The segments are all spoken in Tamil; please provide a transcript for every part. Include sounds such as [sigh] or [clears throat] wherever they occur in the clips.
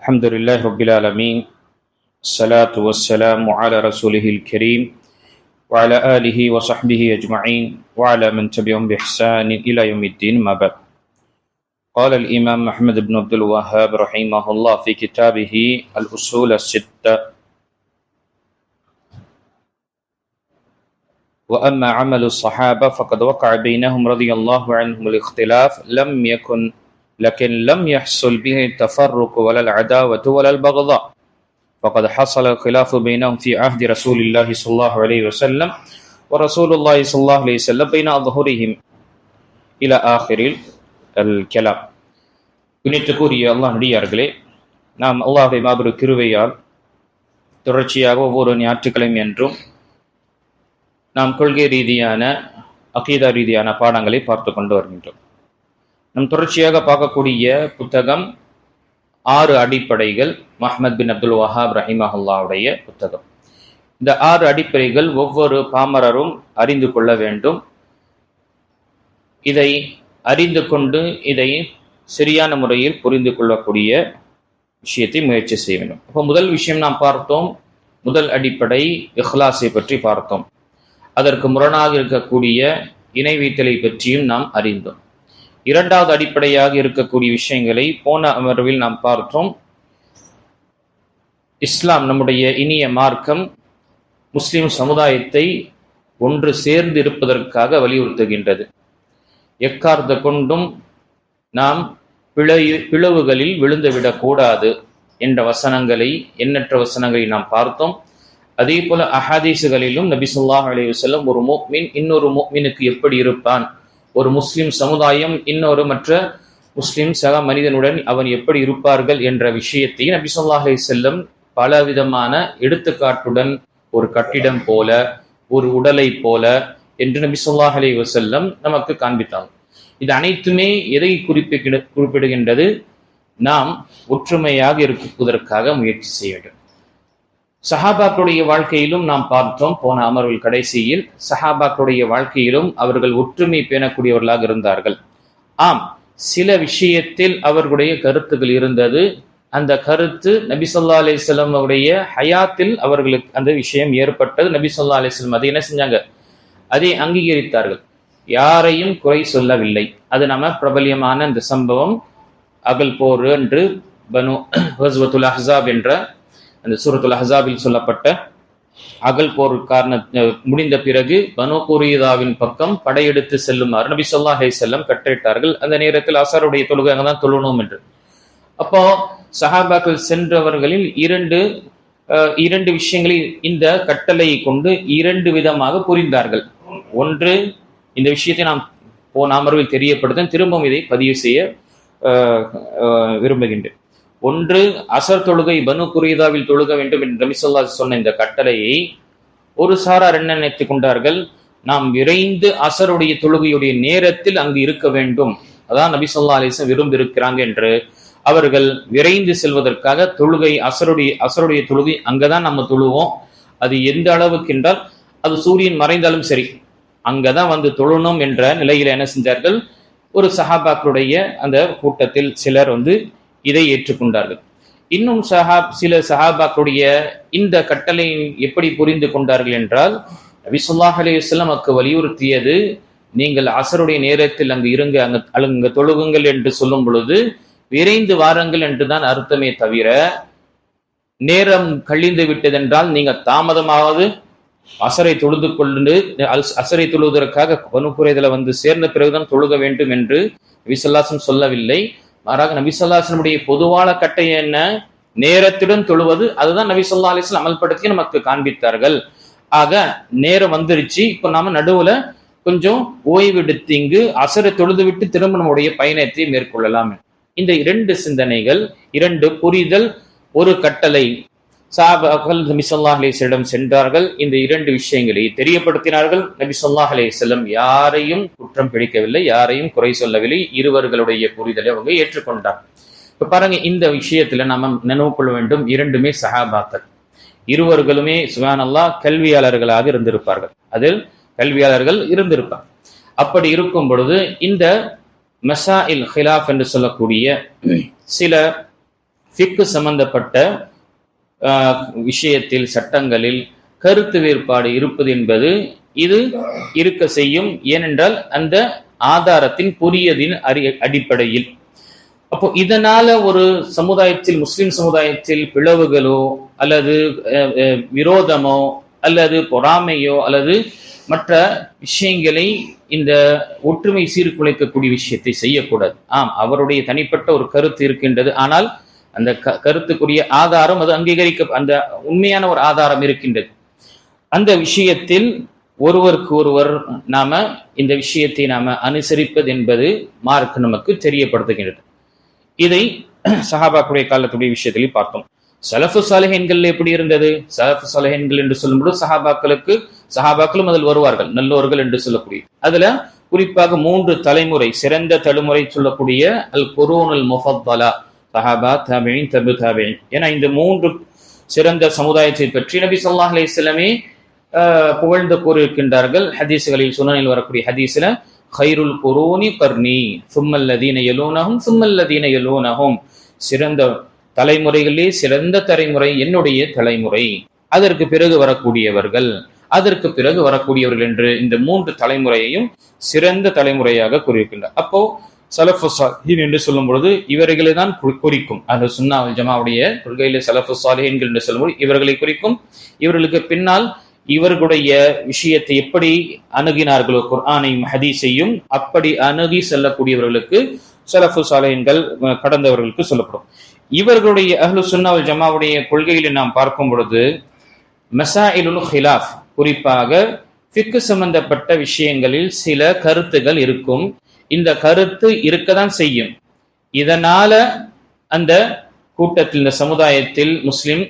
الحمد لله رب العالمين الصلاة والسلام على رسوله الكريم وعلى آله وصحبه أجمعين وعلى من تبعهم بإحسان إلى يوم الدين ما بعد. قال الإمام أحمد بن عبد الوهاب رحمه الله في كتابه الأصول الستة. وأما عمل الصحابة فقد وقع بينهم رضي الله عنهم الاختلاف لم يكن لكن لم يحصل به التفرق ولا العداوة ولا البغضاء فقد حصل الخلاف بينهم في عهد رسول الله صلى الله عليه وسلم ورسول الله صلى الله عليه وسلم بين أظهرهم إلى آخر الكلام புனித்துக்குரிய அல்லாஹ் நடிகார்களே நாம் அல்லாஹை மாபெரும் கிருவையால் தொடர்ச்சியாக ஒவ்வொரு ஞாயிற்றுக்கிழமை என்றும் நாம் கொள்கை ரீதியான அகீதா ரீதியான பாடங்களை பார்த்து கொண்டு வருகின்றோம் நம் தொடர்ச்சியாக பார்க்கக்கூடிய புத்தகம் ஆறு அடிப்படைகள். மஹமத் பின் அப்துல் வஹாப் ரஹிமஹுல்லாவுடைய புத்தகம். இந்த ஆறு அடிப்படைகள் ஒவ்வொரு பாமரரும் அறிந்து கொள்ள வேண்டும். இதை அறிந்து கொண்டு இதை சரியான முறையில் புரிந்து கொள்ளக்கூடிய விஷயத்தை முயற்சி செய்ய வேண்டும். அப்போ முதல் விஷயம் நாம் பார்த்தோம். முதல் அடிப்படை இஹ்லாஸை பற்றி பார்த்தோம். அதற்கு முரணாக இருக்கக்கூடிய இணை வைத்தலை பற்றியும் நாம் அறிந்தோம். இரண்டாவது அடிப்படையாக இருக்கக்கூடிய விஷயங்களை போன அமர்வில் நாம் பார்த்தோம். இஸ்லாம் நம்முடைய இனிய மார்க்கம் முஸ்லிம் சமுதாயத்தை ஒன்று சேர்ந்து இருப்பதற்காக வலியுறுத்துகின்றது. எக்கார்த்த கொண்டும் நாம் பிழை பிளவுகளில் விழுந்துவிடக்கூடாது என்ற வசனங்களை எண்ணற்ற வசனங்களை நாம் பார்த்தோம். அதே போல அஹாதீசுகளிலும் நபி சொல்லாஹ் அலையுசல்லம் ஒரு மோக்மின் இன்னொரு மோக்மினுக்கு எப்படி இருப்பான்? ஒரு முஸ்லிம் சமுதாயம் இன்னொரு மற்ற முஸ்லிம் சக மனிதனுடன் அவன் எப்படி இருப்பார்கள் என்ற விஷயத்தை நபி சொல்லாஹ் செல்லும் பல விதமான எடுத்துக்காட்டுடன் ஒரு கட்டிடம் போல ஒரு உடலை போல என்று நபி சொல்லாஹ் அலி வசல்லம் நமக்கு காண்பித்தாங்க இது அனைத்துமே எதை குறிப்பிட குறிப்பிடுகின்றது? நாம் ஒற்றுமையாக இருப்பதற்காக முயற்சி செய்ய வேண்டும். சஹாபாக்களுடைய வாழ்க்கையிலும் நாம் பார்த்தோம் போன அமர்வில் கடைசியில் சஹாபாக்களுடைய வாழ்க்கையிலும் அவர்கள் ஒற்றுமை பேணக்கூடியவர்களாக இருந்தார்கள். ஆம் சில விஷயத்தில் அவர்களுடைய கருத்துகள் இருந்தது. அந்த கருத்து நபி சொல்லா அலிஸ்லாம் உடைய ஹயாத்தில் அவர்களுக்கு அந்த விஷயம் ஏற்பட்டது. நபி சொல்லா அலிஸ்லாம் அதை என்ன செஞ்சாங்க? அதை அங்கீகரித்தார்கள். யாரையும் குறை சொல்லவில்லை. அது நம்ம பிரபல்யமான இந்த சம்பவம் அகல் போர் என்று பனு ஹஸ்வத்துல் அஹாப் என்ற அந்த சூரத்துல் அஹாபில் சொல்லப்பட்ட அகல் போர் காரண முடிந்த பிறகு பனு குரியதாவின் பக்கம் படையெடுத்து செல்லுமாறு நபி சொல்லா ஹை செல்லம் கட்டளிட்டார்கள் அந்த நேரத்தில் அசாருடைய தொழுகை அங்கே தான் தொழணும் என்று. அப்போ சஹாபாக்கள் சென்றவர்களில் இரண்டு இரண்டு விஷயங்களை இந்த கட்டளையை கொண்டு இரண்டு விதமாக புரிந்தார்கள். ஒன்று இந்த விஷயத்தை நாம் போன அமர்வில் தெரியப்படுத்த திரும்பவும் இதை பதிவு செய்ய விரும்புகின்றேன். ஒன்று அசர் தொழுகை பனு குரீதாவில் தொழுக வேண்டும் என்று ரமிசல்லா சொன்ன இந்த கட்டளையை ஒரு சாரார் என்ன நினைத்துக் கொண்டார்கள். நாம் விரைந்து அசருடைய தொழுகையுடைய நேரத்தில் அங்கு இருக்க வேண்டும். அதான் நபிசல்லா அலிசம் விரும்பி இருக்கிறாங்க என்று அவர்கள் விரைந்து செல்வதற்காக தொழுகை அசருடைய அசருடைய தொழுகை அங்கதான் நம்ம தொழுவோம். அது எந்த அளவுக்கு என்றால் அது சூரியன் மறைந்தாலும் சரி அங்கதான் வந்து தொழணும் என்ற நிலையில என்ன செஞ்சார்கள்? ஒரு சஹாபாக்களுடைய அந்த கூட்டத்தில் சிலர் வந்து இதை ஏற்றுக்கொண்டார்கள். இன்னும் சஹாப் சில சஹாபாக்களுடைய இந்த கட்டளை எப்படி புரிந்து கொண்டார்கள் என்றால் நபிசுல்லாஹ் அலிவஸ்லம் வலியுறுத்தியது நீங்கள் அசருடைய நேரத்தில் அங்கு இருங்க அங்க அங்கு தொழுகுங்கள் என்று சொல்லும் பொழுது விரைந்து வாருங்கள் என்றுதான் அர்த்தமே தவிர நேரம் கழிந்து விட்டதென்றால் நீங்கள் தாமதமாவது அசரை தொழுது கொண்டு அசரை தொழுவதற்காக பனுப்புரைதல வந்து சேர்ந்த பிறகுதான் தொழுக வேண்டும் என்று விசல்லாசம் சொல்லவில்லை. மாறாக நபிசல்லாசனுடைய பொதுவான கட்டை என்ன? நேரத்துடன் தொழுவது. அதுதான் நபி சொல்லா அலிஸ்லாம் அமல்படுத்தி நமக்கு காண்பித்தார்கள். ஆக நேரம் வந்துருச்சு. இப்போ நாம நடுவுல கொஞ்சம் ஓய்வெடுத்து இங்கு அசரை தொழுது விட்டு திரும்ப நம்முடைய பயணத்தை மேற்கொள்ளலாம். இந்த இரண்டு சிந்தனைகள் இரண்டு புரிதல் ஒரு கட்டளை. சாபாக்கள் நபி சொல்லா அலிஸ்லிடம் சென்றார்கள். இந்த இரண்டு விஷயங்களை தெரியப்படுத்தினார்கள். நபி சொல்லாஹ் அலிஸ்லம் யாரையும் குற்றம் பிடிக்கவில்லை யாரையும் குறை சொல்லவில்லை. இருவர்களுடைய புரிதலை அவங்க ஏற்றுக்கொண்டார் இப்ப பாருங்க இந்த விஷயத்துல நாம நினைவு கொள்ள வேண்டும். இரண்டுமே சஹாபாக்கள். இருவர்களுமே சுகானல்லா கல்வியாளர்களாக இருந்திருப்பார்கள். அதில் கல்வியாளர்கள் இருந்திருப்பார் அப்படி இருக்கும் பொழுது இந்த மசா இல் ஹிலாஃப் என்று சொல்லக்கூடிய சில ஃபிக்கு சம்பந்தப்பட்ட விஷயத்தில் சட்டங்களில் கருத்து வேறுபாடு இருப்பது என்பது இது இருக்க செய்யும். ஏனென்றால் அந்த ஆதாரத்தின் புரியதின் அறி அடிப்படையில். அப்போ இதனால ஒரு சமுதாயத்தில் முஸ்லிம் சமுதாயத்தில் பிளவுகளோ அல்லது அஹ், விரோதமோ அல்லது பொறாமையோ அல்லது மற்ற விஷயங்களை இந்த ஒற்றுமை சீர்குலைக்கக்கூடிய விஷயத்தை செய்யக்கூடாது. ஆம் அவருடைய தனிப்பட்ட ஒரு கருத்து இருக்கின்றது. ஆனால் அந்த க- கருத்துக்குரிய ஆதாரம் அது அங்கீகரிக்க அந்த உண்மையான ஒரு ஆதாரம் இருக்கின்றது. அந்த விஷயத்தில் ஒருவருக்கு ஒருவர் நாம இந்த விஷயத்தை நாம அனுசரிப்பது என்பது மார்க் நமக்கு தெரியப்படுத்துகின்றது. இதை சஹாபாக்குடைய காலத்துடைய விஷயத்திலையும் பார்த்தோம். சலஃபு சாலிஹன்கள் எப்படி இருந்தது? சலஃபு சாலிஹன்கள் என்று சொல்லும்போது சஹாபாக்களுக்கு சஹாபாக்களும் அதில் வருவார்கள் நல்லோர்கள் என்று சொல்லக்கூடிய. அதுல குறிப்பாக மூன்று தலைமுறை சிறந்த தலைமுறை சொல்லக்கூடிய அல் குரோனல் முஃபத்தலா சஹாபா தாபியின் தபு தாபியின். ஏன்னா இந்த மூன்று சிறந்த சமுதாயத்தை பற்றி நபி சொல்லா அலைஹி புகழ்ந்து கூறியிருக்கின்றார்கள். ஹதீஸ்களில் சுனனில் வரக்கூடிய ஹதீஸ்ல ஹைருல் குரூனி கர்னி சும்மல்லதீன எலோனகும் சும்மல்லதீன எலோனகும் சிறந்த தலைமுறைகளே சிறந்த தலைமுறை என்னுடைய தலைமுறை. அதற்கு பிறகு வரக்கூடியவர்கள் அதற்கு பிறகு வரக்கூடியவர்கள் என்று இந்த மூன்று தலைமுறையையும் சிறந்த தலைமுறையாக கூறியிருக்கின்றார். அப்போ சலஃபு சாலிஹின் என்று சொல்லும் பொழுது இவர்களை தான் குறிக்கும். அந்த சுன்னாவல் ஜமாவுடைய கொள்கையில சலஃபு சாலிஹின்கள் என்று சொல்லும்போது இவர்களை குறிக்கும். இவர்களுக்கு பின்னால் இவர்களுடைய விஷயத்தை எப்படி அணுகினார்களோ குர்ஆனையும் ஹதீஸையும் அப்படி அணுகி செல்லக்கூடியவர்களுக்கு சலஃபு சாலையன்கள் கடந்தவர்களுக்கு சொல்லப்படும். இவர்களுடைய அஹ்லு சுன்னாவல் ஜமாவுடைய கொள்கையில நாம் பார்க்கும் பொழுது மெசாயிலுல் ஹிலாஃப் குறிப்பாக ஃபிக்கு சம்பந்தப்பட்ட விஷயங்களில் சில கருத்துகள் இருக்கும். இந்த கருத்து இருக்கதான் செய்யும். இதனால அந்த கூட்டத்தில் இந்த சமுதாயத்தில் முஸ்லிம்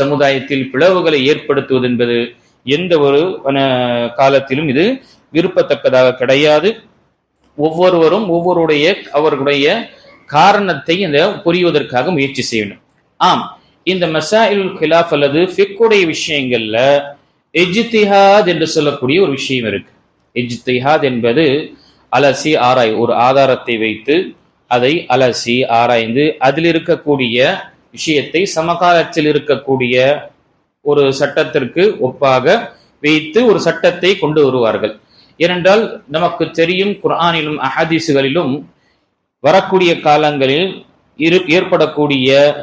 சமுதாயத்தில் பிளவுகளை ஏற்படுத்துவது என்பது எந்த ஒரு காலத்திலும் இது விருப்பத்தக்கதாக கிடையாது. ஒவ்வொருவரும் ஒவ்வொருடைய அவர்களுடைய காரணத்தை இந்த புரிவதற்காக முயற்சி செய்யணும் ஆம் இந்த மசாயில் கிலாஃப் அல்லது ஃபிக்குடைய விஷயங்கள்ல எஜ்திஹாத் என்று சொல்லக்கூடிய ஒரு விஷயம் இருக்கு. எஜ்திஹாத் என்பது அலசி ஆராய் ஒரு ஆதாரத்தை வைத்து அதை அலசி ஆராய்ந்து அதில் இருக்கக்கூடிய விஷயத்தை சமகாலத்தில் இருக்கக்கூடிய ஒரு சட்டத்திற்கு ஒப்பாக வைத்து ஒரு சட்டத்தை கொண்டு வருவார்கள். ஏனென்றால் நமக்கு தெரியும் குர்ஆனிலும் அஹதீசுகளிலும் வரக்கூடிய காலங்களில் இரு ஏற்படக்கூடிய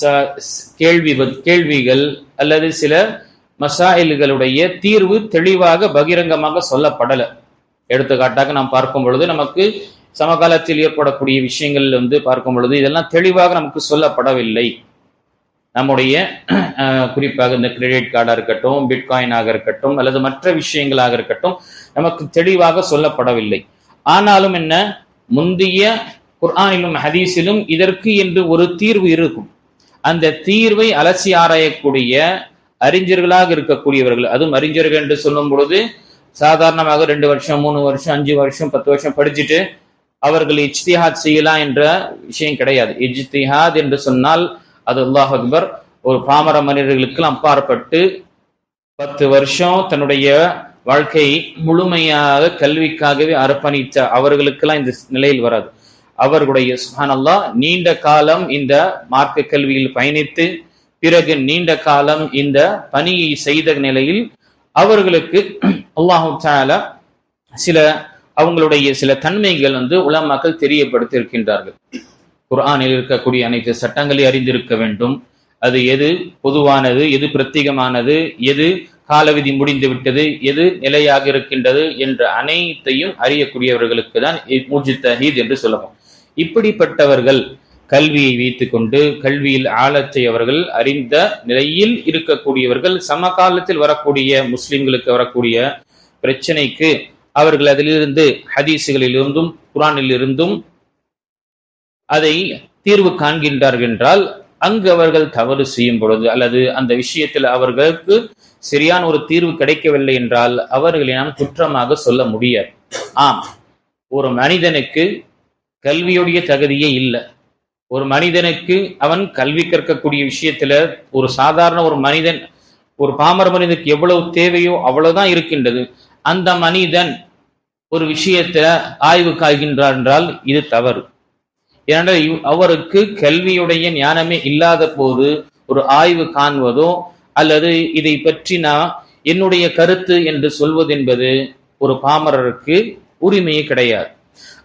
ச- கேள்வி கேள்விகள் அல்லது சில மசாயில்களுடைய தீர்வு தெளிவாக பகிரங்கமாக சொல்லப்படலை. எடுத்துக்காட்டாக நாம் பார்க்கும் பொழுது நமக்கு சமகாலத்தில் ஏற்படக்கூடிய விஷயங்கள் வந்து பார்க்கும் பொழுது இதெல்லாம் தெளிவாக நமக்கு சொல்லப்படவில்லை. நம்முடைய குறிப்பாக இந்த கிரெடிட் கார்டாக இருக்கட்டும் பிட்காயினாக இருக்கட்டும் அல்லது மற்ற விஷயங்களாக இருக்கட்டும் நமக்கு தெளிவாக சொல்லப்படவில்லை. ஆனாலும் என்ன? முந்தைய குர்ஆனிலும் ஹதீஸிலும் இதற்கு என்று ஒரு தீர்வு இருக்கும். அந்த தீர்வை அலசி ஆராயக்கூடிய அறிஞர்களாக இருக்கக்கூடியவர்கள் அதுவும் அறிஞர்கள் என்று சொல்லும் பொழுது சாதாரணமாக ரெண்டு வருஷம் மூணு வருஷம் அஞ்சு வருஷம் பத்து வருஷம் படிச்சுட்டு அவர்கள் இஜ்திஹாத் செய்யலாம் என்ற விஷயம் கிடையாது. இஜ்திஹாத் என்று சொன்னால் அது அல்லாஹ் அக்பர் ஒரு பாமர மனிதர்களுக்கெல்லாம் அப்பாற்பட்டு பத்து வருஷம் தன்னுடைய வாழ்க்கை முழுமையாக கல்விக்காகவே அர்ப்பணித்த அவர்களுக்கெல்லாம் இந்த நிலையில் வராது. அவர்களுடைய சுஹானல்லா நீண்ட காலம் இந்த மார்க்க கல்வியில் பயணித்து பிறகு நீண்ட காலம் இந்த பணியை செய்த நிலையில் அவர்களுக்கு அல்லாஹும் சாலா சில அவங்களுடைய சில தன்மைகள் வந்து உலமாக்கள் தெரியப்படுத்தி இருக்கின்றார்கள் குர்ஆனில் இருக்கக்கூடிய அனைத்து சட்டங்களை அறிந்திருக்க வேண்டும். அது எது பொதுவானது எது பிரத்யேகமானது எது காலவிதி முடிந்து விட்டது எது நிலையாக இருக்கின்றது என்ற அனைத்தையும் அறியக்கூடியவர்களுக்கு தான் மூஜித்தஹீத் என்று சொல்லவும் இப்படிப்பட்டவர்கள் கல்வியை வைத்துக்கொண்டு கல்வியில் ஆழத்தை அவர்கள் அறிந்த நிலையில் இருக்கக்கூடியவர்கள் சமகாலத்தில் வரக்கூடிய முஸ்லிம்களுக்கு வரக்கூடிய பிரச்சனைக்கு அவர்கள் அதிலிருந்து குரானில் குரானிலிருந்தும் அதை தீர்வு காண்கின்றார்கள் என்றால் அங்கு அவர்கள் தவறு செய்யும் பொழுது அல்லது அந்த விஷயத்தில் அவர்களுக்கு சரியான ஒரு தீர்வு கிடைக்கவில்லை என்றால் அவர்களை நாம் குற்றமாக சொல்ல முடியாது. ஆம் ஒரு மனிதனுக்கு கல்வியுடைய தகுதியே இல்லை. ஒரு மனிதனுக்கு அவன் கல்வி கற்கக்கூடிய விஷயத்துல ஒரு சாதாரண ஒரு மனிதன் ஒரு பாமர மனிதனுக்கு எவ்வளவு தேவையோ அவ்வளவுதான் இருக்கின்றது. அந்த மனிதன் ஒரு விஷயத்தை ஆய்வு காய்கின்றார் என்றால் இது தவறு. ஏனென்றால் இவ்- அவருக்கு கல்வியுடைய ஞானமே இல்லாத போது ஒரு ஆய்வு காண்பதோ அல்லது இதை பற்றி நான் என்னுடைய கருத்து என்று சொல்வது என்பது ஒரு பாமரருக்கு உரிமையே கிடையாது.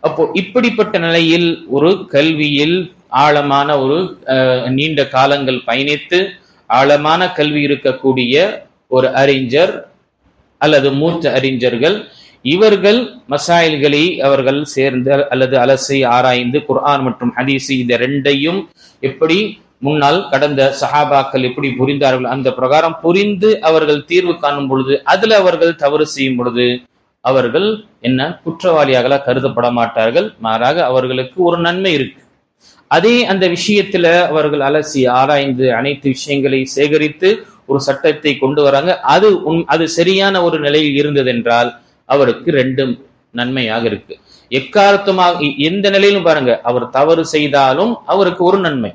அப்போ இப்படிப்பட்ட நிலையில் ஒரு கல்வியில் ஆழமான ஒரு அஹ், நீண்ட காலங்கள் பயணித்து ஆழமான கல்வி இருக்கக்கூடிய ஒரு அறிஞர் அல்லது மூத்த அறிஞர்கள். இவர்கள் மசாயில்களை அவர்கள் சேர்ந்து அல்லது அலசி ஆராய்ந்து குர்ஆன் மற்றும் ஹதீசி இந்த ரெண்டையும் எப்படி முன்னால் கடந்த சஹாபாக்கள் எப்படி புரிந்தார்கள் அந்த பிரகாரம் புரிந்து அவர்கள் தீர்வு காணும் பொழுது அதுல அவர்கள் தவறு செய்யும் பொழுது அவர்கள் என்ன குற்றவாளியாக கருதப்பட மாட்டார்கள். மாறாக அவர்களுக்கு ஒரு நன்மை இருக்கு. அதே அந்த விஷயத்துல அவர்கள் அலசி ஆராய்ந்து அனைத்து விஷயங்களை சேகரித்து ஒரு சட்டத்தை கொண்டு வராங்க. அது உன் அது சரியான ஒரு நிலையில் இருந்ததென்றால் அவருக்கு ரெண்டும் நன்மையாக இருக்கு. எக்காரத்தமாக எந்த நிலையிலும் பாருங்க அவர் தவறு செய்தாலும் அவருக்கு ஒரு நன்மை.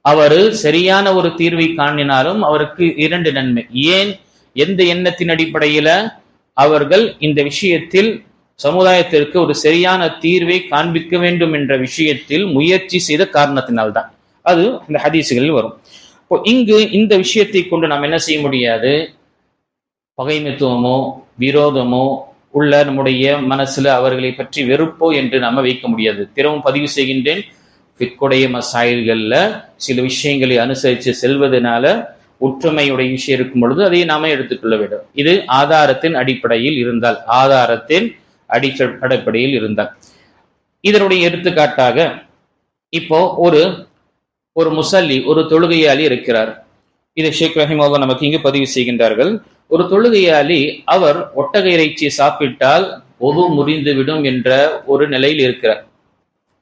அவரு சரியான ஒரு தீர்வை காணினாலும் அவருக்கு இரண்டு நன்மை. ஏன்? எந்த எண்ணத்தின் அடிப்படையில அவர்கள் இந்த விஷயத்தில் சமுதாயத்திற்கு ஒரு சரியான தீர்வை காண்பிக்க வேண்டும் என்ற விஷயத்தில் முயற்சி செய்த காரணத்தினால்தான். அது இந்த ஹதீசுகளில் வரும். இப்போ இங்கு இந்த விஷயத்தை கொண்டு நாம் என்ன செய்ய முடியாது? பகைமைத்துவமோ விரோதமோ உள்ள நம்முடைய மனசுல அவர்களை பற்றி வெறுப்போ என்று நாம வைக்க முடியாது. திறவும் பதிவு செய்கின்றேன். பிற்குடைய மசாயில்கள்ல சில விஷயங்களை அனுசரித்து செல்வதனால ஒற்றுமையுடைய விஷயம் இருக்கும் பொழுது அதை நாம எடுத்துக்கொள்ள வேண்டும். இது ஆதாரத்தின் அடிப்படையில் இருந்தால் ஆதாரத்தின் அடிச்ச அடிப்படையில் இருந்தார் இதனுடைய எடுத்துக்காட்டாக இப்போ ஒரு ஒரு முசல்லி ஒரு தொழுகையாளி இருக்கிறார். இதை ஷேக் ரஹிமோல்லா நமக்கு இங்கு பதிவு செய்கின்றார்கள். ஒரு தொழுகையாளி அவர் ஒட்டக இறைச்சியை சாப்பிட்டால் ஒது முறிந்துவிடும் என்ற ஒரு நிலையில் இருக்கிறார்.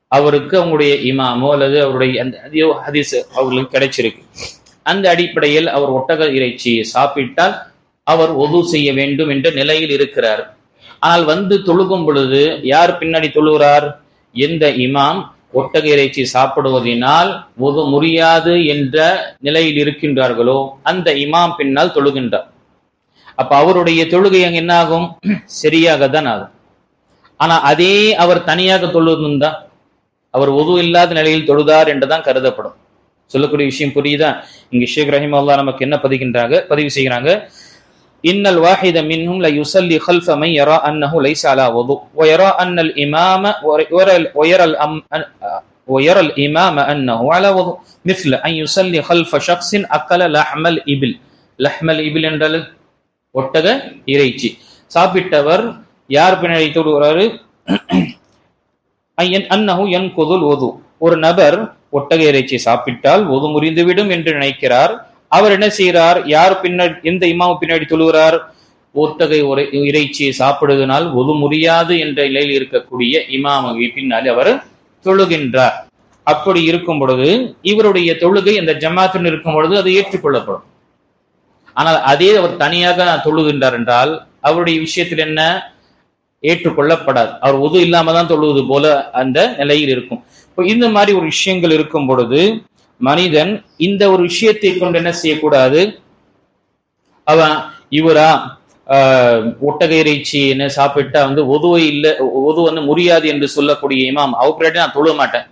அவருக்கு அவங்களுடைய இமாமோ அல்லது அவருடைய அந்த அதையோ ஹதீஸ் அவர்களுக்கு கிடைச்சிருக்கு. அந்த அடிப்படையில் அவர் ஒட்டக இறைச்சியை சாப்பிட்டால் அவர் ஒது செய்ய வேண்டும் என்ற நிலையில் இருக்கிறார். ஆனால் வந்து தொழுகும் பொழுது யார் பின்னாடி தொழுகிறார்? எந்த இமாம் ஒட்டக இறைச்சி சாப்பிடுவதனால் ஒது முடியாது என்ற நிலையில் இருக்கின்றார்களோ அந்த இமாம் பின்னால் தொழுகின்றார். அப்ப அவருடைய தொழுகை அங்க என்ன ஆகும் [clears throat] சரியாக தான் ஆகும். ஆனா அதே அவர் தனியாக தொழுதுந்தா அவர் ஒது இல்லாத நிலையில் தொழுதார் என்றுதான் கருதப்படும். சொல்லக்கூடிய விஷயம் புரியுதா? இங்க ஷேக் ரஹிம் அல்லா நமக்கு என்ன பதிகின்றாங்க பதிவு செய்கிறாங்க. இன்னல் வாஹித மின்ஹும் ல யுஸல்லி خلف من يرى انه ليس على وضوء ويرى ان الامام ويرى ويرى الأم ويرى الامام انه على وضوء مثل ان يصلي خلف شخص اكل لحم الابل لحم الابل என்றால் ஒட்டக இறைச்சி சாப்பிட்டவர் யார் பின்னாடி தொழுகிறாரு ஐயன் அன்னஹு என் கொதுல் ஒது ஒரு நபர் ஒட்டக இறைச்சி சாப்பிட்டால் ஒது முறிந்துவிடும் என்று நினைக்கிறார் அவர் என்ன செய்கிறார்? யார் பின்னாடி எந்த இமாவு பின்னாடி தொழுகிறார்? ஒத்தகை உரை இறைச்சியை சாப்பிடுவதனால் ஒது முடியாது என்ற நிலையில் இருக்கக்கூடிய இமாமு பின்னால் அவர் தொழுகின்றார். அப்படி இருக்கும் பொழுது இவருடைய தொழுகை அந்த ஜமாத்துடன் இருக்கும் பொழுது அது ஏற்றுக்கொள்ளப்படும். ஆனால் அதே அவர் தனியாக தொழுகின்றார் என்றால் அவருடைய விஷயத்தில் என்ன? ஏற்றுக்கொள்ளப்படாது. அவர் உது இல்லாம தான் தொழுவது போல அந்த நிலையில் இருக்கும். இப்போ இந்த மாதிரி ஒரு விஷயங்கள் இருக்கும் பொழுது மனிதன் இந்த ஒரு விஷயத்தை கொண்டு என்ன செய்யக்கூடாது? அவன் இவரா ஒட்டக இறைச்சி என்ன சாப்பிட்டா வந்து ஒதுவை இல்லை ஒது வந்து முடியாது என்று சொல்லக்கூடிய இமாம் அவப்பிராட்டி நான் தொழுக மாட்டேன்.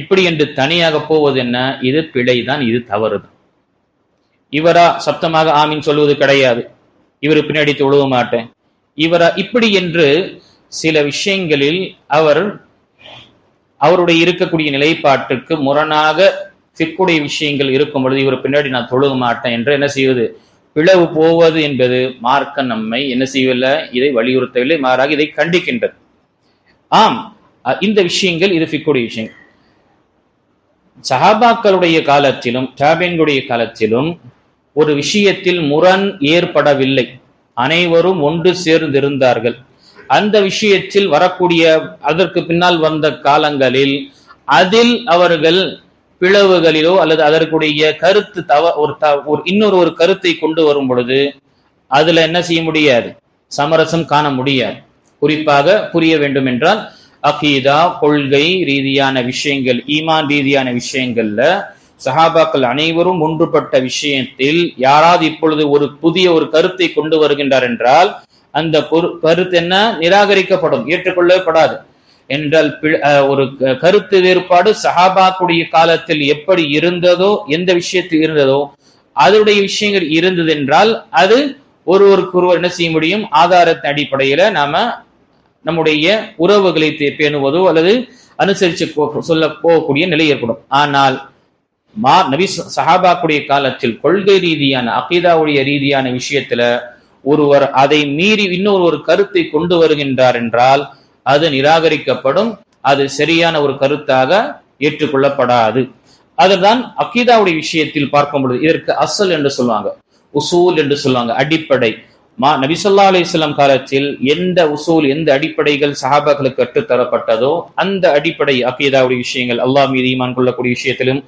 இப்படி என்று தனியாக போவது என்ன? இது பிழைதான் இது தவறுதான். இவரா சப்தமாக ஆமீன் சொல்வது கிடையாது. இவர் பின்னாடி தொழுவ மாட்டேன். இவரா இப்படி என்று சில விஷயங்களில் அவர் அவருடைய இருக்கக்கூடிய நிலைப்பாட்டுக்கு முரணாக ஃபிக்குடைய விஷயங்கள் இருக்கும் பொழுது இவர் பின்னாடி நான் தொழுக மாட்டேன் என்று என்ன செய்வது? பிளவு போவது என்பது மார்க்க நம்மை என்ன செய்யவில்லை? இதை வலியுறுத்தவில்லை. மாறாக இதை கண்டிக்கின்றது. ஆம். இந்த விஷயங்கள் இது ஃபிக்குடைய விஷயம் சஹாபாக்களுடைய காலத்திலும் டாபியன்களுடைய காலத்திலும் ஒரு விஷயத்தில் முரண் ஏற்படவில்லை. அனைவரும் ஒன்று சேர்ந்திருந்தார்கள். அந்த விஷயத்தில் வரக்கூடிய அதற்கு பின்னால் வந்த காலங்களில் அதில் அவர்கள் பிளவுகளிலோ அல்லது அதற்குடைய கருத்து தவ ஒரு த ஒரு இன்னொரு ஒரு கருத்தை கொண்டு வரும் பொழுது அதுல என்ன செய்ய முடியாது? சமரசம் காண முடியாது. குறிப்பாக புரிய வேண்டும் என்றால் அகீதா கொள்கை ரீதியான விஷயங்கள் ஈமான் ரீதியான விஷயங்கள்ல சஹாபாக்கள் அனைவரும் ஒன்றுபட்ட விஷயத்தில் யாராவது இப்பொழுது ஒரு புதிய ஒரு கருத்தை கொண்டு வருகின்றார் என்றால் அந்த பொரு- கருத்து என்ன? நிராகரிக்கப்படும் ஏற்றுக்கொள்ளப்படாது. என்றால் பி- ஒரு க- கருத்து வேறுபாடு சஹாபாக்குடைய காலத்தில் எப்படி இருந்ததோ எந்த விஷயத்தில் இருந்ததோ அதனுடைய விஷயங்கள் இருந்தது என்றால் அது ஒருவருக்கு ஒருவர் என்ன செய்ய முடியும்? ஆதாரத்தின் அடிப்படையில நாம நம்முடைய உறவுகளை தே- பேணுவதோ அல்லது அனுசரிச்சு சொல்ல போகக்கூடிய நிலை ஏற்படும். ஆனால் மா நபி சஹாபாக்குடைய காலத்தில் கொள்கை ரீதியான அகிதாவுடைய ரீதியான விஷயத்துல ஒருவர் அதை மீறி இன்னொரு ஒரு கருத்தை கொண்டு வருகின்றார் என்றால் அது நிராகரிக்கப்படும் அது சரியான ஒரு கருத்தாக ஏற்றுக்கொள்ளப்படாது. அதுதான் அகீதாவுடைய விஷயத்தில் பார்க்கும் பொழுது இதற்கு அசல் என்று சொல்லுவாங்க உசூல் என்று சொல்லுவாங்க அடிப்படை. மா நபிசல்லா அலிஸ்லாம் காலத்தில் எந்த உசூல் எந்த அடிப்படைகள் சஹாபாக்களுக்கு கற்றுத்தரப்பட்டதோ அந்த அடிப்படை அகீதாவுடைய விஷயங்கள் அல்லாஹ் மீது ஈமான் கொள்ளக்கூடிய விஷயத்திலும்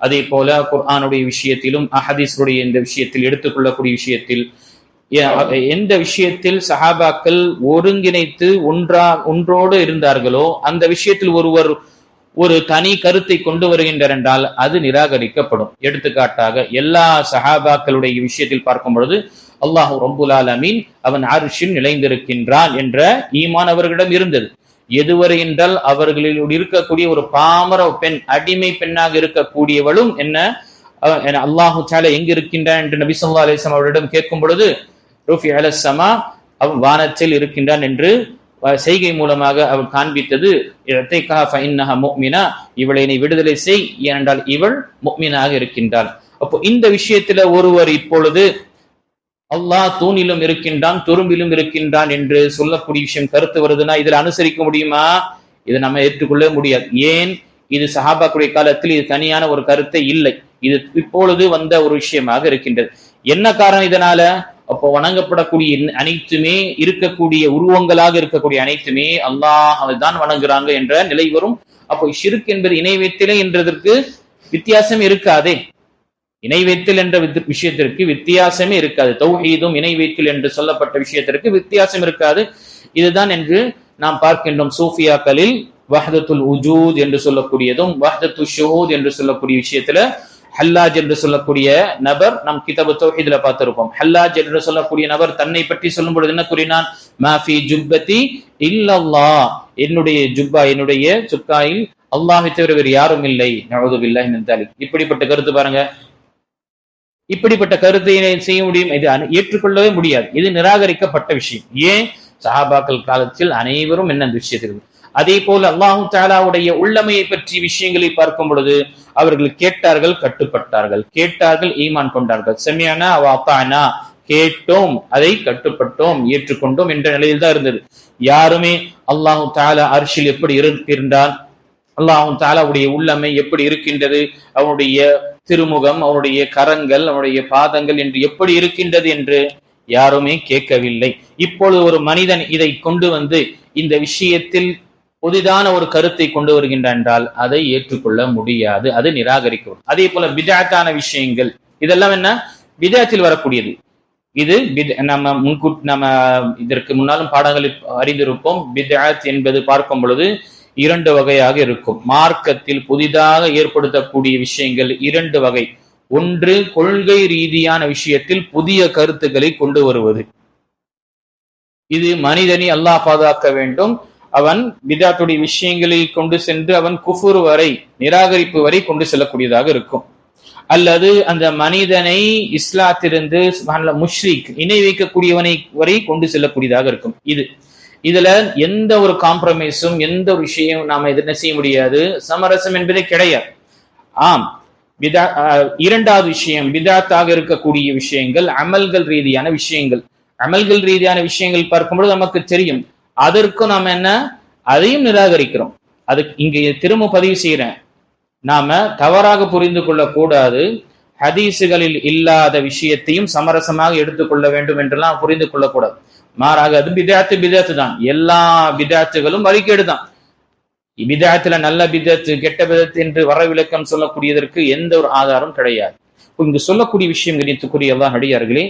அதே போல குர்ஆனுடைய விஷயத்திலும் அஹதீஸுடைய இந்த விஷயத்தில் எடுத்துக்கொள்ளக்கூடிய விஷயத்தில் எந்த விஷயத்தில் சஹாபாக்கள் ஒருங்கிணைத்து ஒன்றா ஒன்றோடு இருந்தார்களோ அந்த விஷயத்தில் ஒருவர் ஒரு தனி கருத்தை கொண்டு வருகின்றார் என்றால் அது நிராகரிக்கப்படும். எடுத்துக்காட்டாக எல்லா சஹாபாக்களுடைய விஷயத்தில் பார்க்கும் பொழுது அல்லாஹு ரப்புல் அமீன் அவன் அரிஷில் நிலைந்திருக்கின்றான் என்ற ஈமான் அவர்களிடம் இருந்தது. எதுவரை என்றால் அவர்களில் இருக்கக்கூடிய ஒரு பாமர பெண் அடிமை பெண்ணாக இருக்கக்கூடியவளும் என்ன அல்லாஹு சாலை எங்க இருக்கின்றான் என்று நபி சொல்லா அலிஸ்லாம் அவரிடம் கேட்கும் பொழுது ரூஃபி அலசமா அவன் வானத்தில் இருக்கின்றான் என்று செய்கை மூலமாக அவள் காண்பித்தது இத்தைக்கஹா இவளை நீ விடுதலை செய் ஏனென்றால் இவள் முஃமினாக இருக்கின்றாள். அப்போ இந்த விஷயத்துல ஒருவர் இப்பொழுது அல்லாஹ் தூணிலும் இருக்கின்றான் துரும்பிலும் இருக்கின்றான் என்று சொல்லக்கூடிய விஷயம் கருத்து வருதுன்னா இதுல அனுசரிக்க முடியுமா? இதை நம்ம ஏற்றுக்கொள்ள முடியாது. ஏன்? இது சஹாபாக்குடைய காலத்தில் இது தனியான ஒரு கருத்தை இல்லை. இது இப்பொழுது வந்த ஒரு விஷயமாக இருக்கின்றது. என்ன காரணம் இதனால? அப்போ வணங்கப்படக்கூடிய அனைத்துமே இருக்கக்கூடிய உருவங்களாக இருக்கக்கூடிய அனைத்துமே அல்லாஹ் தான் வணங்குறாங்க என்ற நிலை வரும். அப்போ ஷிருக் என்பது இணை என்றதற்கு வித்தியாசம் இருக்காதே. இணைவேத்தல் என்ற விஷயத்திற்கு வித்தியாசமே இருக்காது. தௌஹீதும் இணைவேத்தில் என்று சொல்லப்பட்ட விஷயத்திற்கு வித்தியாசம் இருக்காது. இதுதான் என்று நாம் பார்க்கின்றோம் சூஃபியாக்களில் வஹதத்துல் உஜூத் என்று சொல்லக்கூடியதும் வஹதத்து ஷுஹூத் என்று சொல்லக்கூடிய விஷயத்துல ஹல்லாஜ் என்று சொல்லக்கூடிய நபர் நம் கிதாபு தௌஹீதுல பார்த்திருப்போம். ஹல்லாஜ் என்று சொல்லக்கூடிய நபர் தன்னை பற்றி சொல்லும் பொழுது என்ன கூறினான்? மாஃபி ஜுப்பதி இல்லல்லாஹ். என்னுடைய ஜுப்பா என்னுடைய சுக்காயில் அல்லாஹை தவிர வேறு யாரும் இல்லை. நவது பில்லாஹி இப்படிப்பட்ட கருத்து பாருங்க. இப்படிப்பட்ட கருத்தை செய்ய முடியும்? இது ஏற்றுக்கொள்ளவே முடியாது. இது நிராகரிக்கப்பட்ட விஷயம். ஏன்? சஹாபாக்கள் காலத்தில் அனைவரும் என்ன அந்த அதே போல அல்லாஹு தாலாவுடைய உள்ளமையை பற்றி விஷயங்களை பார்க்கும் பொழுது அவர்கள் கேட்டார்கள் கட்டுப்பட்டார்கள். கேட்டார்கள் ஈமான் கொண்டார்கள். செமியானா அப்பானா கேட்டோம். அதை கட்டுப்பட்டோம் ஏற்றுக்கொண்டோம் என்ற நிலையில் தான் இருந்தது. யாருமே அல்லாஹு தாலா அரிசில் எப்படி இருக்கின்றான் அல்லாஹு தாலாவுடைய உள்ளமை எப்படி இருக்கின்றது அவனுடைய திருமுகம் அவனுடைய கரங்கள் அவனுடைய பாதங்கள் என்று எப்படி இருக்கின்றது என்று யாருமே கேட்கவில்லை. இப்பொழுது ஒரு மனிதன் இதை கொண்டு வந்து இந்த விஷயத்தில் புதிதான ஒரு கருத்தை கொண்டு வருகின்ற என்றால் அதை ஏற்றுக்கொள்ள முடியாது. அது நிராகரிக்கும் அதே போல பிதாத்தான விஷயங்கள் இதெல்லாம் என்ன? விஜயத்தில் வரக்கூடியது. இது நம்ம முன்கூட் நம்ம இதற்கு முன்னாலும் பாடங்களில் அறிந்திருப்போம். பிதாத் என்பது பார்க்கும் பொழுது இரண்டு வகையாக இருக்கும். மார்க்கத்தில் புதிதாக ஏற்படுத்தக்கூடிய விஷயங்கள் இரண்டு வகை. ஒன்று கொள்கை ரீதியான விஷயத்தில் புதிய கருத்துக்களை கொண்டு வருவது. இது மனிதனை அல்லாஹ் பாதுகாக்க வேண்டும். அவன் பிதாத்துடைய விஷயங்களை கொண்டு சென்று அவன் குஃபுர் வரை நிராகரிப்பு வரை கொண்டு செல்லக்கூடியதாக இருக்கும். அல்லது அந்த மனிதனை இஸ்லாத்திலிருந்து முஷ்ரிக் இணை வைக்கக்கூடியவனை வரை கொண்டு செல்லக்கூடியதாக இருக்கும். இது இதுல எந்த ஒரு காம்ப்ரமைஸும் எந்த ஒரு விஷயம் நாம இது செய்ய முடியாது. சமரசம் என்பதே கிடையாது. ஆம் பிதா இரண்டாவது விஷயம் பிதாத்தாக இருக்கக்கூடிய விஷயங்கள் அமல்கள் ரீதியான விஷயங்கள். அமல்கள் ரீதியான விஷயங்கள் பார்க்கும்போது நமக்கு தெரியும். அதற்கும் நாம என்ன? அதையும் நிராகரிக்கிறோம். அது இங்க திரும்ப பதிவு செய்யறேன் நாம தவறாக புரிந்து கொள்ளக்கூடாது. ஹதீஸுகளில் இல்லாத விஷயத்தையும் சமரசமாக எடுத்துக்கொள்ள வேண்டும் என்றெல்லாம் புரிந்து கொள்ளக்கூடாது. மாறாக அது பிதாத்து பிதாத்து தான். எல்லா பிதாத்துகளும் வழிகேடு தான். பிதாத்துல நல்ல பிதத்து கெட்ட பிதத்து என்று வர விளக்கம் சொல்லக்கூடியதற்கு எந்த ஒரு ஆதாரம் கிடையாது. இங்கு சொல்லக்கூடிய விஷயம் கணித்துக்குரிய எல்லா அடியார்களே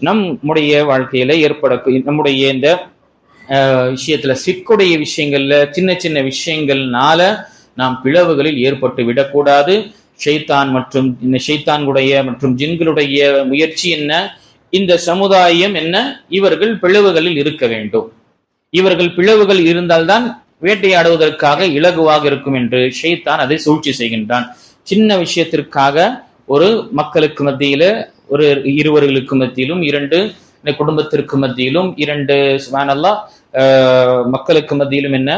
நம்முடைய வாழ்க்கையில ஏற்பட நம்முடைய இந்த விஷயத்துல சிக்குடைய விஷயங்கள்ல சின்ன சின்ன விஷயங்கள்னால நாம் பிளவுகளில் ஏற்பட்டு விடக்கூடாது. ஷைத்தான் மற்றும் இந்த ஷைத்தான்களுடைய மற்றும் ஜின்களுடைய முயற்சி என்ன? இந்த சமுதாயம் என்ன? இவர்கள் பிளவுகளில் இருக்க வேண்டும். இவர்கள் பிளவுகள் இருந்தால்தான் வேட்டையாடுவதற்காக இலகுவாக இருக்கும் என்று ஷைத்தான் அதை சூழ்ச்சி செய்கின்றான். சின்ன விஷயத்திற்காக ஒரு மக்களுக்கு மத்தியில ஒரு இருவர்களுக்கு மத்தியிலும் இரண்டு இந்த குடும்பத்திற்கு மத்தியிலும் இரண்டு சுபானல்லா மக்களுக்கு மத்தியிலும் என்ன?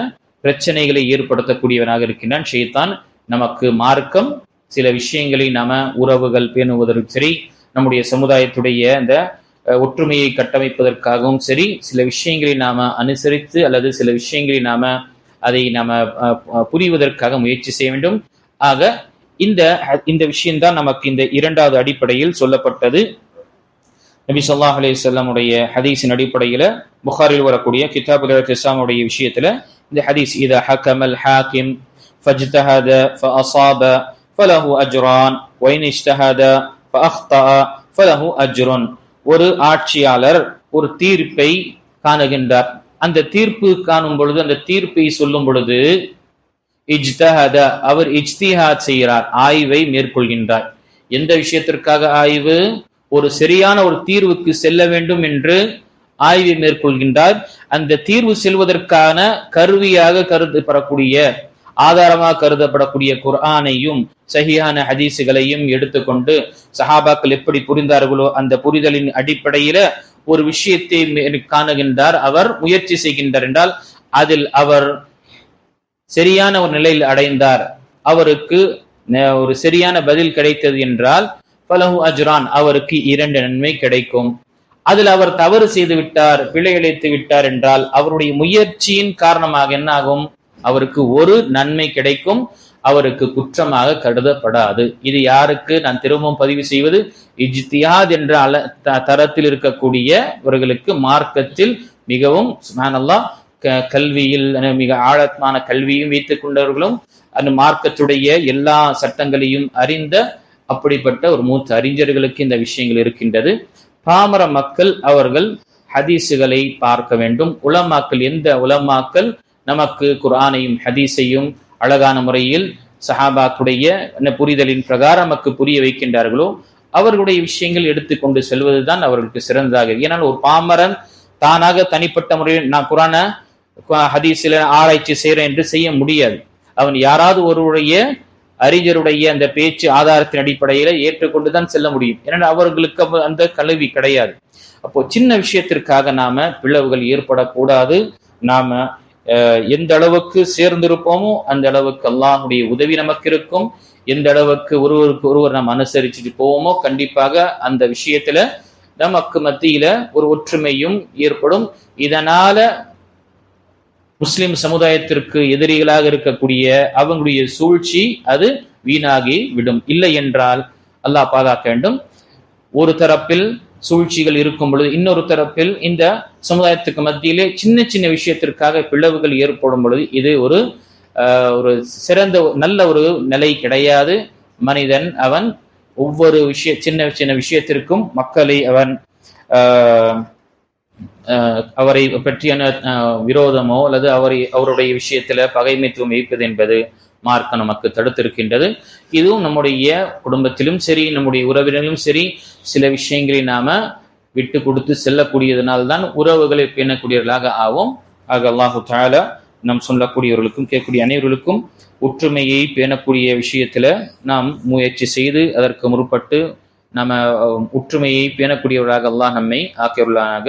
பிரச்சனைகளை ஏற்படுத்தக்கூடியவனாக இருக்கின்றான் ஷைத்தான். நமக்கு மார்க்கம் சில விஷயங்களை நாம உறவுகள் பேணுவதற்கும் சரி நம்முடைய சமுதாயத்துடைய அந்த ஒற்றுமையை கட்டமைப்பதற்காகவும் சரி சில விஷயங்களை நாம அனுசரித்து அல்லது சில விஷயங்களை நாம அதை நாம புரிவதற்காக முயற்சி செய்ய வேண்டும். ஆக இந்த இந்த விஷயம்தான் நமக்கு இந்த இரண்டாவது அடிப்படையில் சொல்லப்பட்டது. நபி சொல்லாஹ் அலைஹி ஹதீஸின் அடிப்படையில புகாரில் வரக்கூடிய கிதாபுல் இஸ்லாமுடைய விஷயத்துல இந்த ஹதீஸ் இத ஹக்கமல் ஹாக்கிம் ஃபஜ்தஹத فأصاب ஃபலஹு அஜ்ரான் وإن اجتهد فأخطأ ஃபலஹு أجر ஒரு ஆட்சியாளர் ஒரு தீர்ப்பை காணுகின்றார். அந்த தீர்ப்பு காணும் பொழுது அந்த தீர்ப்பை சொல்லும் பொழுது இஜ்தஹத அவர் இஜ்திஹாத் செய்கிறார் ஆய்வை மேற்கொள்கின்றார். எந்த விஷயத்திற்காக ஆய்வு? ஒரு சரியான ஒரு தீர்வுக்கு செல்ல வேண்டும் என்று ஆய்வை மேற்கொள்கின்றார். அந்த தீர்வு செல்வதற்கான கருவியாக கருதப்படக்கூடிய ஆதாரமாக கருதப்படக்கூடிய குர்ஆனையும் சஹியான ஹதீஸுகளையும் எடுத்துக்கொண்டு சஹாபாக்கள் எப்படி புரிந்தார்களோ அந்த புரிதலின் அடிப்படையில ஒரு விஷயத்தை காணுகின்றார் அவர் முயற்சி செய்கின்றார் என்றால் அதில் அவர் சரியான ஒரு நிலையில் அடைந்தார். அவருக்கு ஒரு சரியான பதில் கிடைத்தது என்றால் பலஹு அஜ்ரான் அவருக்கு இரண்டு நன்மை கிடைக்கும். அதில் அவர் தவறு செய்து விட்டார் பிழை விட்டார் என்றால் அவருடைய முயற்சியின் காரணமாக என்ன ஆகும் அவருக்கு ஒரு நன்மை கிடைக்கும் அவருக்கு குற்றமாக கருதப்படாது. இது யாருக்கு? நான் திரும்பவும் பதிவு செய்வது இஜ்தியாத் என்ற அல த- தரத்தில் இருக்கக்கூடியவர்களுக்கு மார்க்கத்தில் மிகவும் சுப்ஹானல்லாஹ் க- கல்வியில் மிக ஆழமான கல்வியும் வைத்துக் கொண்டவர்களும் அந்த மார்க்கத்துடைய எல்லா சட்டங்களையும் அறிந்த அப்படிப்பட்ட ஒரு மூத்த அறிஞர்களுக்கு இந்த விஷயங்கள் இருக்கின்றது. பாமர மக்கள் அவர்கள் ஹதீஸுகளை பார்க்க வேண்டும். உலமாக்கள் எந்த உலமாக்கள் நமக்கு குரானையும் ஹதீஸையும் அழகான முறையில் சஹாபாக்குடைய புரிதலின் பிரகாரம் நமக்கு புரிய வைக்கின்றார்களோ அவர்களுடைய விஷயங்கள் எடுத்துக்கொண்டு செல்வதுதான் அவர்களுக்கு சிறந்ததாக. ஏன்னால் ஏனால் ஒரு பாமரன் தானாக தனிப்பட்ட முறையில் நான் குரான ஹதீஸில் ஆராய்ச்சி செய்கிறேன் என்று செய்ய முடியாது. அவன் யாராவது ஒருவருடைய அறிஞருடைய அந்த பேச்சு ஆதாரத்தின் அடிப்படையில ஏற்றுக்கொண்டுதான் செல்ல முடியும். ஏன்னா அவர்களுக்கு அந்த கல்வி கிடையாது. அப்போ சின்ன விஷயத்திற்காக நாம பிளவுகள் ஏற்படக்கூடாது. நாம எந்த அளவுக்கு சேர்ந்திருப்போமோ அந்த அளவுக்கு அல்லாஹுடைய உதவி நமக்கு இருக்கும். எந்த அளவுக்கு ஒருவருக்கு ஒருவர் நாம் அனுசரிச்சுட்டு போவோமோ கண்டிப்பாக அந்த விஷயத்துல நமக்கு மத்தியில ஒரு ஒற்றுமையும் ஏற்படும். இதனால முஸ்லிம் சமுதாயத்திற்கு எதிரிகளாக இருக்கக்கூடிய அவங்களுடைய சூழ்ச்சி அது வீணாகி விடும். இல்லை என்றால் அல்லாஹ் பாதுகாக்க வேண்டும். ஒரு தரப்பில் சூழ்ச்சிகள் இருக்கும் பொழுது இன்னொரு தரப்பில் இந்த சமுதாயத்துக்கு மத்தியிலே சின்ன சின்ன விஷயத்திற்காக பிளவுகள் ஏற்படும் பொழுது இது ஒரு ஒரு சிறந்த நல்ல ஒரு நிலை கிடையாது. மனிதன் அவன் ஒவ்வொரு விஷய சின்ன சின்ன விஷயத்திற்கும் மக்களை அவன் அவரை பற்றியான விரோதமோ அல்லது அவரை அவருடைய விஷயத்துல பகைமைத்துவம் வைப்பது என்பது மார்க்க நமக்கு தடுத்திருக்கின்றது. இதுவும் நம்முடைய குடும்பத்திலும் சரி நம்முடைய உறவினர்களும் சரி சில விஷயங்களை நாம விட்டு கொடுத்து செல்லக்கூடியதனால்தான் உறவுகளை பேணக்கூடியவர்களாக ஆவோம். ஆக அல்லாஹு தாலா நம் சொல்லக்கூடியவர்களுக்கும் கேட்கக்கூடிய அனைவர்களுக்கும் ஒற்றுமையை பேணக்கூடிய விஷயத்துல நாம் முயற்சி செய்து அதற்கு முற்பட்டு நம்ம ஒற்றுமையை பேணக்கூடியவர்களாக அல்லாஹ் நம்மை ஆக்கியுள்ளானாக.